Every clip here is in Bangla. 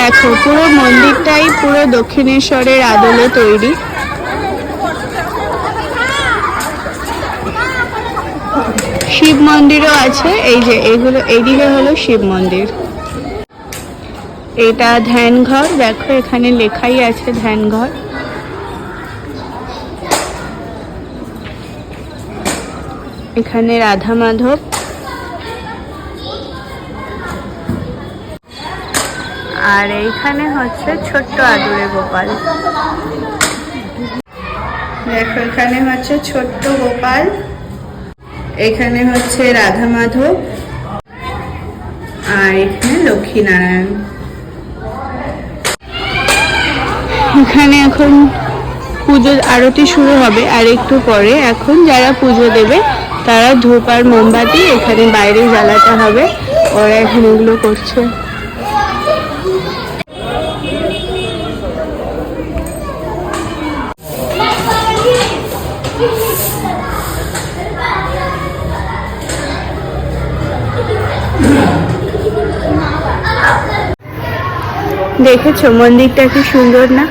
দেখো, পুরো মন্দিরটাই পুরো দক্ষিণেশ্বরের আদলে তৈরি। শিব মন্দিরও আছে, এই যে এগুলো, এইদিকে হলো শিব মন্দির। এটা ধ্যান ঘর দেখো এখানে লেখাই আছে ধ্যান ঘর এখানে রাধা মাধব আর এইখানে হচ্ছে ছোট্ট আদুরে গোপাল। দেখো, এখানে হচ্ছে ছোট্ট গোপাল, এখানে হচ্ছে রাধা মাধব, আর এখানে লক্ষ্মীনারায়ণ এখানে এখন পুজো আরতি শুরু হবে, আর একটু পরে এখন যারা পুজো দেবে, তারা ধূপ আর মোমবাতি এখানে বাইরে জ্বালাতে হবে। ওরা এখন এগুলো করছে। দেখেছ, মন্দিরটা কি সুন্দর না?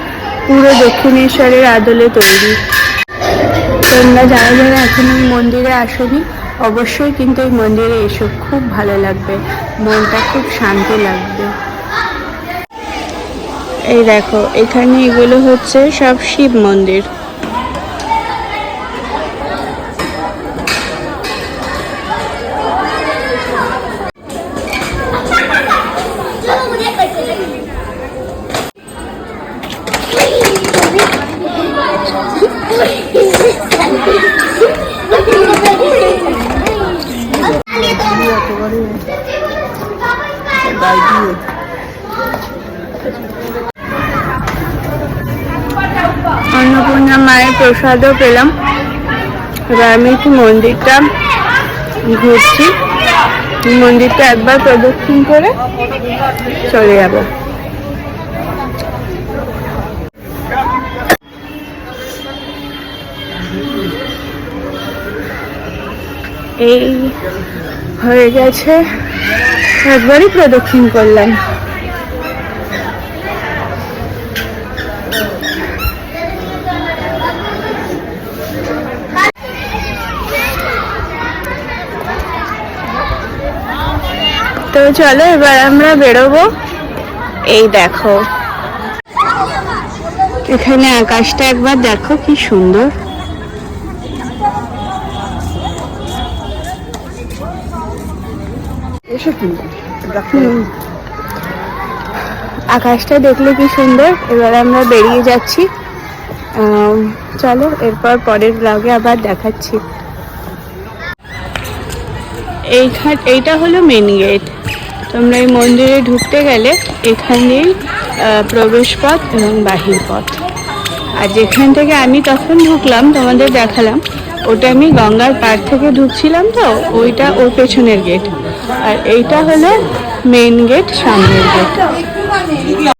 পুরো দক্ষিণেশ্বরের আদলে তৈরি। তোমরা যারা যারা এখন এই মন্দিরে আসোনি, অবশ্যই কিন্তু এই মন্দিরে এসো, খুব ভালো লাগবে। মনটা খুব শান্তি লাগবে। এই দেখো, এখানে এগুলো হচ্ছে সব শিব মন্দির। অন্নপূর্ণা মায়ের প্রসাদও পেলাম। এবার আমি একটু মন্দিরটা ঘুরছি। মন্দিরটা একবার প্রদক্ষিণ করে চলে যাব। এই হয়ে গেছে। একবারই প্রদক্ষিণ করলাম। তো চলো এবার আমরা বেরোবো। এই দেখো। এখানে আকাশটা একবার দেখো কি সুন্দর। আকাশটা দেখলে কি সুন্দর? এবার আমরা বেরিয়ে যাচ্ছি। চলো এরপর পরের ব্লগে আবার দেখাচ্ছি। এইখান এইটা হলো মেন গেট তোমরা এই মন্দিরে ঢুকতে গেলে এখানেই প্রবেশ পথ এবং বাহির পথ। আর যেখান থেকে আমি তখন ঢুকলাম তোমাদের দেখালাম ওটা আমি গঙ্গার পাড় থেকে ঢুকছিলাম তো, ওইটা ওর পেছনের গেট আর এইটা হলো মেন গেট সামনের গেট